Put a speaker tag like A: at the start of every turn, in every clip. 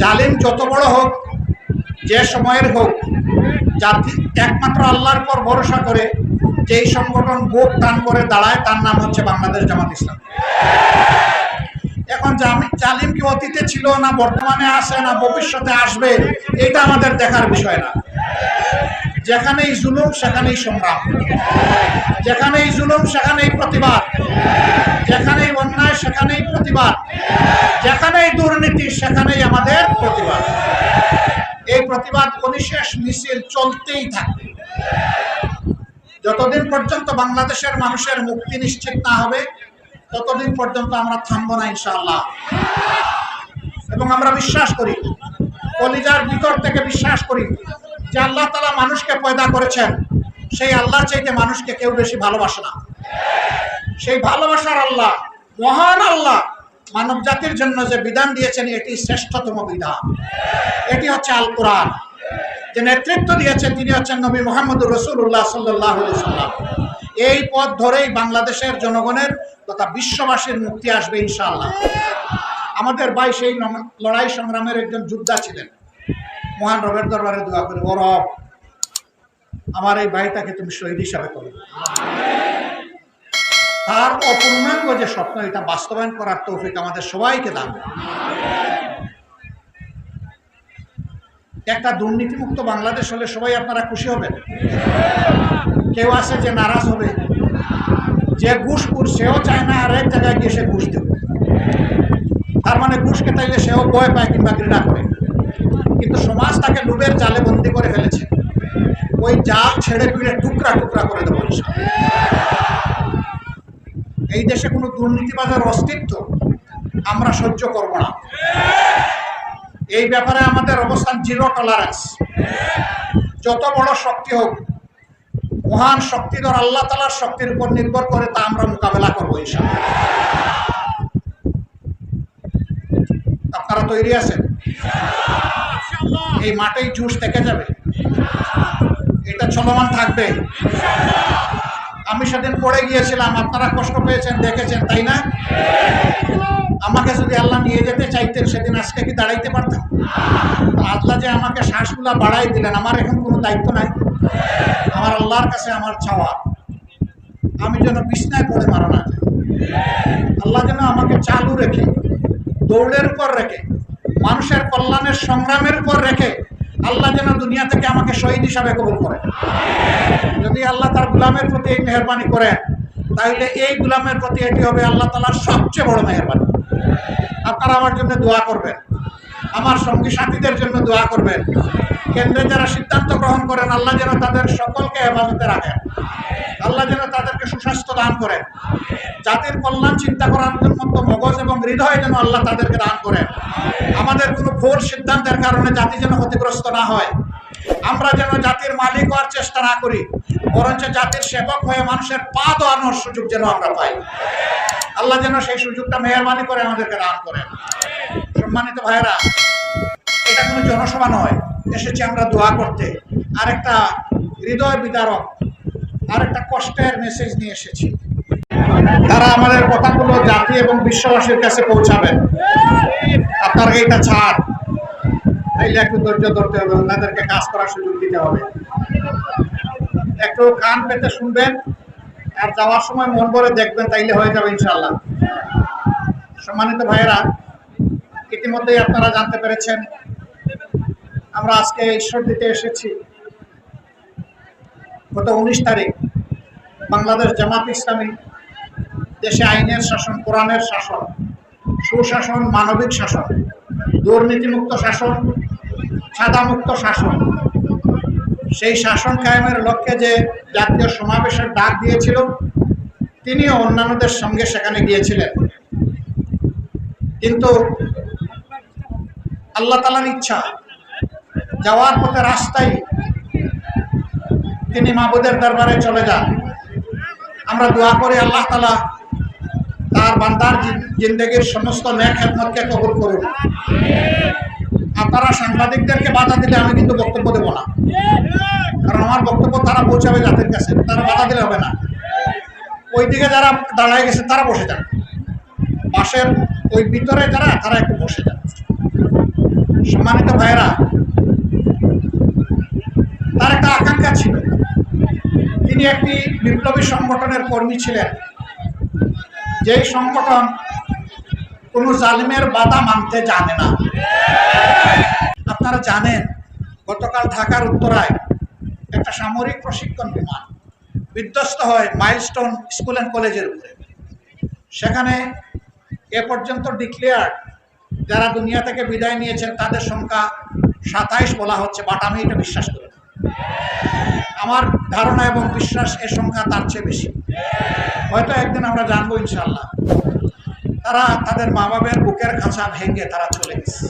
A: জালিম যত বড় হোক, যে সময়ের হোক, জাতি একমাত্র আল্লাহর পর ভরসা করে যেই সংগঠন বুক টান করে দাঁড়ায়, তার নাম হচ্ছে বাংলাদেশ জামাত ইসলাম। এখন জালিম কি অতীতে ছিল না, বর্তমানে আসে না, ভবিষ্যতে আসবে, এটা আমাদের দেখার বিষয় না। যেখানেই জুলুম, সেখানেই সংগ্রাম। যেখানেই জুলুম, সেখানেই প্রতিবাদ। যেখানেই অন্যায়, সেখানেই প্রতিবাদ। যেখানেই দুর্নীতি, সেখানেই আমাদের প্রতিবাদ। এই প্রতিবাদ অনিশেষ মিছিল চলতেই থাকবে। যতদিন পর্যন্ত বাংলাদেশের মানুষের মুক্তি নিশ্চিত না হবে, ততদিন পর্যন্ত আমরা থামবো না, ইনশাআল্লাহ। এবং আমরা বিশ্বাস করি, কলিজার ভিতর থেকে বিশ্বাস করি যে আল্লাহ তালা মানুষকে পয়দা করেছেন, সেই আল্লাহ চাইতে মানুষকে কেউ বেশি ভালোবাসে না। সেই ভালোবাসার আল্লাহ, মহান আল্লাহ মানব জাতির জন্য যে বিধান দিয়েছেন, এটি শ্রেষ্ঠতম বিধান। এটি হচ্ছে আল কোরআন। যে নেতৃত্ব দিয়েছেন তিনি হচ্ছেন নবী মোহাম্মদ রসুল্লাহ সাল্লাহ সাল্লাম। এই পথ ধরেই বাংলাদেশের জনগণের তথা বিশ্ববাসীর মুক্তি আসবে ইনশাআল্লাহ। আমাদের ভাই সেই লড়াই সংগ্রামের একজন যোদ্ধা ছিলেন। মহান রবের দরবারে দোয়া করে, ও রব, আমার এই ভাইটাকে তুমি শহীদ হিসাবে করো। তার অপূর্ণাঙ্গ যে স্বপ্ন, এটা বাস্তবায়ন করার তৌফিক আমাদের সবাইকে দান। একটা দুর্নীতিমুক্ত বাংলাদেশ হলে সবাই আপনারা খুশি হবেন। কেউ আছে যে নারাজ হবে, যে ঘুষখুর সেও চায় না, আর এক জায়গায় গিয়ে সে ঘুষ দেবে। তার মানে ঘুষ খেতাইলে সেও ভয় পায় কিংবা ঘৃণা কিন্তু সমাজ তাকে লুবের জালে বন্দি করে ফেলেছে। ওই জাল ছেড়ে পিড়ে টুকরা টুকরা করে দেবো এই দেশে কোনো দুর্নীতিবাজের অস্তিত্ব আমরা সহ্য করব না। এই ব্যাপারে আমাদের অবস্থান জিরো টলারেন্স যত বড় শক্তি হোক, মহান শক্তিধর আল্লাহ তালার শক্তির উপর নির্ভর করে তা আমরা মোকাবেলা করব ইনশাআল্লাহ আপনারা তৈরি আছেন? এই মাঠেই জুস থেকে যাবে। এটা চলমান থাকবে। আমি সেদিন পড়ে গিয়েছিলাম, আপনারা কষ্ট পেয়েছেন, দেখেছেন, তাই না? আমাকে যদি আল্লাহ নিয়ে যেতে চাইতেন, সেদিন আজকে কি দাঁড়াইতে পারতাম? আল্লাহ যে আমাকে শ্বাসগুলা বাড়াই দিলেন, আমার এখন কোনো দায়িত্ব নাই। আমার আল্লাহর কাছে আমার চাওয়া। আমি যেন বিছনায় পড়ে মারা না। আল্লাহ যেন আমাকে চালু রেখে, দৌড়ের উপর রেখে মানুষের কল্যাণের সংগ্রামের উপর রেখে আল্লাহ যেন দুনিয়া থেকে আমাকে শহীদ হিসাবে কবুল করে। যদি আল্লাহ তার গুলামের প্রতি এই মেহরবানি করেন, তাহলে এই গুলামের প্রতি এটি হবে আল্লাহ তালার সবচেয়ে বড় মেহরবানি। আপনারা আমার জন্য দোয়া করবেন। আমার সঙ্গী সাথীদের জন্য দোয়া করবেন। কেন্দ্রে যারা সিদ্ধান্ত গ্রহণ করেন, আল্লাহ যেন তাদের সকলকে হেফাজতে রাখেন। আল্লাহ যেন তাদেরকে সুস্বাস্থ্য দান করেন। জাতির কল্যাণ চিন্তা করার মতো মগজ এবং হৃদয় যেন আল্লাহ তাদেরকে দান করেন। আমাদের কোনো ভুল সিদ্ধান্তের কারণে জাতি যেন ক্ষতিগ্রস্ত না হয়। আমরা যেন জাতির মালিক হওয়ার চেষ্টা না করি, বরঞ্চ জাতির সেবক হয়ে মানুষের পা দোয়ানোর সুযোগ যেন আমরা পাই। আল্লাহ যেন সেই সুযোগটা মেহরবানি করে আমাদেরকে দান করেন। সম্মানিত ভাইয়েরা, এটা কোনো জনসভা নয়, এসেছি আমরা দোয়া করতে। আরেকটা হৃদয় বিদারক, আরেকটা কষ্টের মেসেজ নিয়ে এসেছি। তারা আমাদের কথাগুলো জাতি এবং বিশ্ববাসীর কাছে পৌঁছাবেন। আপনার এইটা ছাড়। তাইলে একটু ধৈর্য ধরতে হবে, ওনাদেরকে কাজ করার সুযোগ দিতে হবে। একটু কান পেতে শুনবেন, আর যাওয়ার সময় মন করে দেখবেন, তাইলে হয়ে যাবে ইনশাল্লাহ সম্মানিত ভাইয়েরা ইতিমধ্যেই আপনারা জানতে পেরেছেন, আমরা আজকে ঈশ্বর দিতে এসেছি। গত উনিশ তারিখ বাংলাদেশ জামাত ইসলামী দেশে আইনের শাসন, কোরআনের শাসন, সুশাসন, মানবিক শাসন, দুর্নীতিমুক্ত শাসন, সাদামুক্ত শাসন, সেই শাসন কায়েমের লক্ষ্যে যে জাতীয় সমাবেশের ডাক দিয়েছিল, তিনিও অন্যান্যদের সঙ্গে সেখানে গিয়েছিলেন। কিন্তু আল্লাহ তালার ইচ্ছা। যাওয়ার পথে রাস্তায় তিনি মাহবুদের দরবারে চলে যান। আমরা দোয়া করি আল্লাহ তালা তার বান্দার জিন্দেগির সমস্ত ন্যাক খেদমতকে কবুল করুন আপনারা সাংবাদিকদেরকে বাধা দিলে আমি কিন্তু বক্তব্য দেবো না। কারণ আমার বক্তব্য তারা পৌঁছাবে জাতির কাছে, তারা বাধা দিলে হবে না। ওই দিকে যারা দাঁড়ায় গেছে, তারা বসে যান। পাশের ওই ভিতরে যারা, তারা একটু বসে যান। সম্মানিত ভাইরা তার একটা আকাঙ্ক্ষা ছিল। তিনি একটি বিপ্লবী সংগঠনের কর্মী ছিলেন। যেই সংগঠন কোনো জালিমের বাধা মানতে জানে না। আপনারা জানেন, গতকাল ঢাকার উত্তরায় একটা সামরিক প্রশিক্ষণ বিমান বিধ্বস্ত হয় মাইলস্টোন স্কুল অ্যান্ড কলেজের উপরে। সেখানে এ পর্যন্ত ডিক্লেয়ার যারা দুনিয়া থেকে বিদায় নিয়েছেন, তাদের সংখ্যা সাতাইশ বলা হচ্ছে বাট আমি এটা বিশ্বাস করি আমার ধারণা এবং বিশ্বাস এর সংখ্যা তার চেয়ে বেশি। হয়তো একদিন আমরা জানব ইনশাল্লাহ তারা তাদের মা বাবার বুকের খাঁচা ভেঙে তারা চলে গেছে।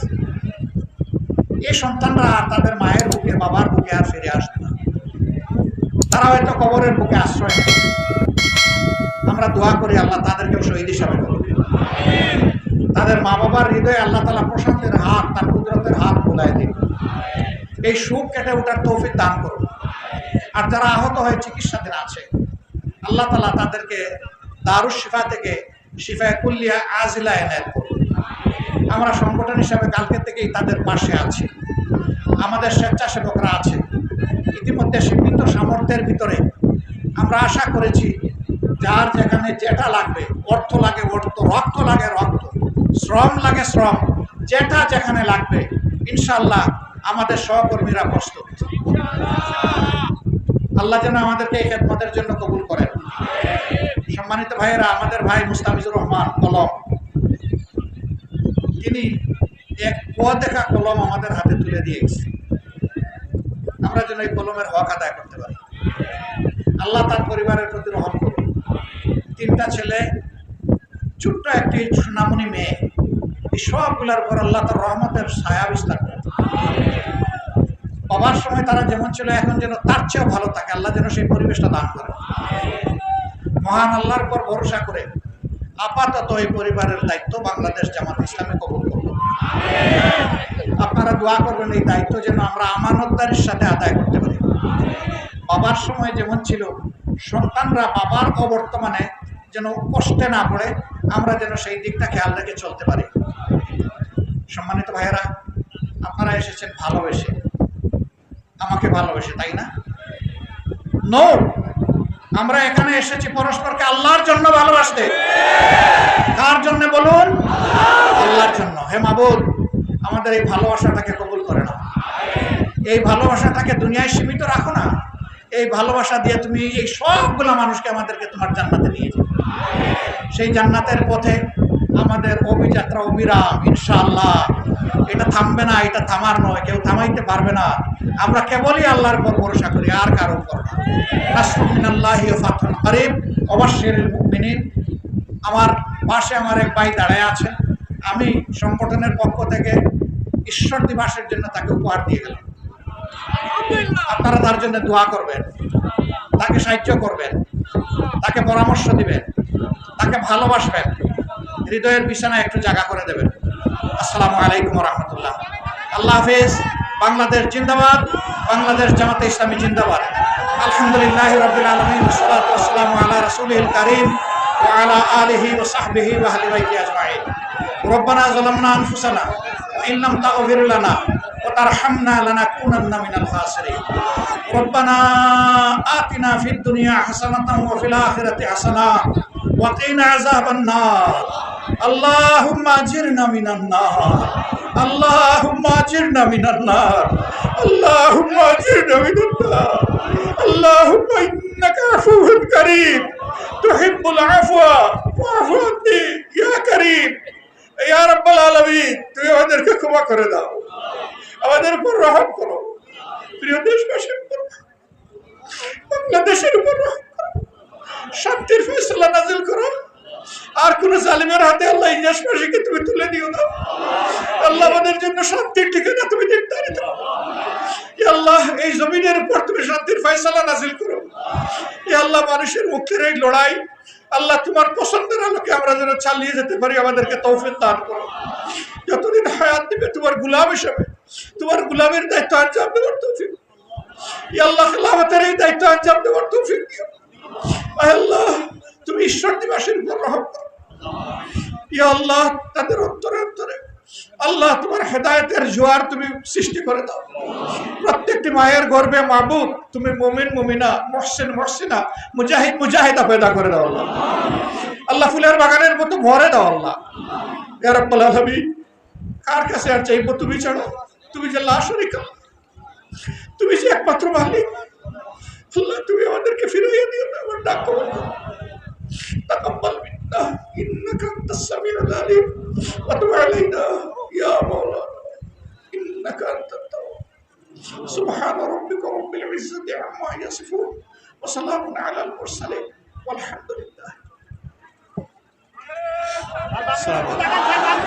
A: এই সন্তানরা আর তাদের মায়ের বুকে, বাবার বুকে আর ফিরে আসবে না। তারা হয়তো কবরের বুকে আশ্রয় আমরা দোয়া করি আল্লাহ তাদেরকেও শহীদ হিসাবে করবে তাদের মা বাবার হৃদয়ে আল্লাহ তালা প্রশান্তের হাত, তার কুদরতের হাত বোলায় দিন। এই সুখ কেটে ওঠার তৌফিক দান করুন। আর যারা আহত হয়ে চিকিৎসাধীন আছে, আল্লাহ তালা তাদেরকে দারুস শিফা থেকে শিফায় কুল্লিয়া আজিলা এনায়ত করুন। আমরা সংগঠন হিসাবে কালকে থেকেই তাদের পাশে আছি। আমাদের স্বেচ্ছাসেবকরা আছে। ইতিমধ্যে সীমিত সামর্থ্যের ভিতরে আমরা আশা করেছি, যার যেখানে যেটা লাগবে, অর্থ লাগে অর্থ, রক্ত লাগে রক্ত। শ্রম লাগে শ্রম, যেটা যেখানে লাগবে ইনশাল্লাহ আমাদের সহকর্মীরা প্রস্তুত আল্লাহ যেন আমাদেরকে এই খেদমতের জন্য কবুল করেন। সম্মানিত ভাইয়েরা, আমাদের ভাই মুস্তাফিজুর রহমান, কলম। তিনি এক কুয়া দেখা কলম আমাদের হাতে তুলে দিয়ে গেছে আমরা যেন এই কলমের হক আদায় করতে পারি। আল্লাহ তার পরিবারের প্রতি রহম করুন। তিনটা ছেলে ছোট্ট একটি সোনামণি মেয়ে। এই সবগুলোর উপর আল্লাহ তার রহমতের ছায়া বিস্তার করেন বাবার সময় তারা যেমন ছিল, এখন যেন তার চেয়েও ভালো থাকে। আল্লাহ যেন সেই পরিবেশটা দান করে। মহান আল্লাহর পর ভরসা করে আপাতত এই পরিবারের দায়িত্ব বাংলাদেশ জামাত ইসলামে কবুল করব আপনারা দোয়া করবেন, এই দায়িত্ব যেন আমরা আমানতদারির সাথে আদায় করতে পারি। বাবার সময় যেমন ছিল, সন্তানরা বাবার অবর্তমানে যেন কষ্টে না পড়ে আমরা যেন সেই দিকটা খেয়াল রেখে চলতে পারি। সম্মানিত ভাইয়েরা, আপনারা এসেছেন ভালোবেসে। আমাকে ভালোবেসে, তাই না? নো আমরা এখানে এসেছি পরস্পরকে আল্লাহর জন্য ভালোবাসতে। কার জন্য বলুন? আল্লাহর জন্য। হে মাবুদ, আমাদের এই ভালোবাসাটাকে কবুল করে না এই ভালোবাসাটাকে দুনিয়ায় সীমিত রাখো না। এই ভালোবাসা দিয়ে তুমি এই সবগুলো মানুষকে আমাদেরকে তোমার জান্নাতে নিয়ে যাও। সেই জান্নাতের পথে আমাদের অভিযাত্রা অবিরাম ইনশাআল্লাহ। এটা থামবে না, এটা থামার নয়, কেউ থামাইতে পারবে না। আমরা কেবলই আল্লাহর উপর ভরসা করি, আর কারও উপর করিম অবশ্যের মুমিনিন। আমার পাশে আমার এক ভাই দাঁড়ায় আছে। আমি সংগঠনের পক্ষ থেকে ঈশ্বর দিবাসের জন্য তাকে উপহার দিয়ে গেলাম। আপনারা তার জন্য দোয়া করবেন তাকে সাহায্য করবেন তাকে পরামর্শ দিবেন তাকে ভালোবাসবেন হৃদয়ের বিছানায় একটু জায়গা করে দেবেন আসসালামু আলাইকুম রহমতুল্লাহ আল্লাহ হাফিজ বাংলাদেশ জিন্দাবাদ বাংলাদেশ জামাতে ইসলামী জিন্দাবাদ আলহামদুলিল্লাহ রবিল আলমিন সালাতাম আলা রসুল করিম وعلى آله وصحبه وأهل بيته أجمعين ربنا ظلمنا أنفسنا وإن لم تغفر لنا وترحمنا لنكونن من الخاسرين ربنا آتنا في الدنيا حسنة وفي الآخرة حسنة وقنا عذاب النار اللهم أجرنا من النار اللهم أجرنا من النار اللهم أجرنا من النار اللهم إنك عفو كريم تحب العفو فاعف عني يا كريم يا رب العالمين তুই আমাদেরকে ক্ষমা করে দাও আমাদের উপর রহম করো। প্রিয় দেশবাসীর উপর। বাংলাদেশের উপর রহম করো। শান্তির ফয়সলা নাজিল করো। আর কোন জালিমের হাতে আল্লাহ এই দেশবাসীকে তুমি তুলে দিও না। আল্লাহ আমাদের জন্য শান্তির ঠিকানা তুমি নির্ধারিত। আল্লাহ, এই জমিনের উপর তুমি শান্তির ফয়সালা নাজিল করো। আল্লাহ, মানুষের মুক্তির এই লড়াই, আল্লাহ তোমার পছন্দের আলোকে আমরা যেন চালিয়ে যেতে পারি, আমাদেরকে তৌফিক দান করো। যতদিন হায়াত দিবে, তোমার গুলাম হিসেবে তোমার গুলামের দায়িত্ব আঞ্জাম দেওয়ার তৌফিক। আল্লাহ, খেলাফতের এই দায়িত্ব আঞ্জাম দেওয়ার তৌফিক আল্লাহ, তুমি ঈশ্বর দিবসের উপর রহম আল্লাহ, তাদের অন্তরে অন্তরে। আল্লাহ, তোমার হেদায়েতের জোয়ার তুমি সৃষ্টি করে দাও। প্রত্যেকটি মায়ের গর্বে মাহবুব তুমি মুমিন, মুমিনা, মহসিন, মহসিনা, মুজাহিদ, মুজাহিদা পয়দা করে দাও আল্লাহ। আল্লাহ ফুলের বাগানের মতো ভরে দাও আল্লাহ। কার কাছে আর চাইব তুমি ছাড়ো? তুমি যে লা শরীকা তুমি যে একমাত্র মালিক আল্লাহ তুমি আমাদেরকে ফিরিয়ে দিও না আমার ডাক কবুল করো। تقبل منا انك انت السميع العليم وتب علينا يا مولانا انك انت التواب سبحان ربك رب العزه عما يصفون وسلام على المرسلين والحمد لله السلام عليكم